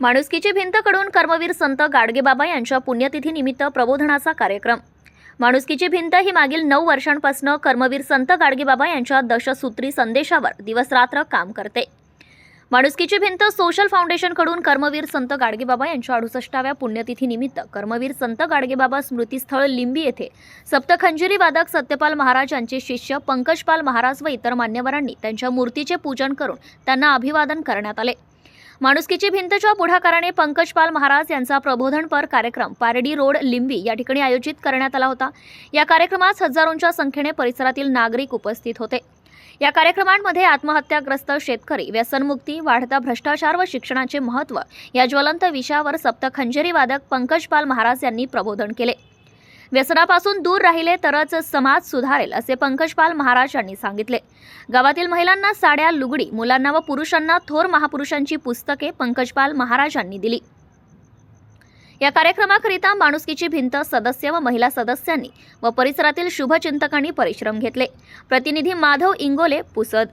माणुसकीची भिंत कडून कर्मवीर संत गाडगेबाबा यांच्या पुण्यतिथीनिमित्त प्रबोधनाचा कार्यक्रम. माणुसकीची भिंत ही मागील नऊ वर्षांपासून कर्मवीर संत गाडगेबाबा यांच्या दशसूत्री संदेशावर दिवसरात्र काम करते. माणुसकीची भिंत सोशल फाउंडेशनकडून कर्मवीर संत गाडगेबाबा यांच्या अडुसष्टाव्या पुण्यतिथीनिमित्त कर्मवीर संत गाडगेबाबा स्मृतीस्थळ लिंबी येथे सप्तखंजिरी वादक सत्यपाल महाराज यांचे शिष्य पंकजपाल महाराज व इतर मान्यवरांनी त्यांच्या मूर्तीचे पूजन करून त्यांना अभिवादन करण्यात आले. माणुसकीची भिंतच्या पुढाकाराने पंकजपाल महाराज यांचा प्रबोधनपर कार्यक्रम पारडी रोड लिंबी या ठिकाणी आयोजित करण्यात आला होता. या कार्यक्रमात हजारोंच्या संख्येने परिसरातील नागरिक उपस्थित होते. या कार्यक्रमांमध्ये आत्महत्याग्रस्त शेतकरी व्यसनमुक्ती वाढता भ्रष्टाचार व शिक्षणाचे महत्त्व या ज्वलंत विषयावर सप्तखंजेरी वादक पंकजपाल महाराज यांनी प्रबोधन केले. व्यसनापासून दूर राहिले तरच समाज सुधारेल असे पंकजपाल महाराज यांनी सांगितले. गावातील महिलांना साड्या लुगडी मुलांना व पुरुषांना थोर महापुरुषांची पुस्तके पंकजपाल महाराज यांनी दिली. या कार्यक्रमाकरिता माणुसकीची भिंत सदस्य व महिला सदस्यांनी व परिसरातील शुभचिंतकांनी परिश्रम घेतले. प्रतिनिधी माधव इंगोले पुसद.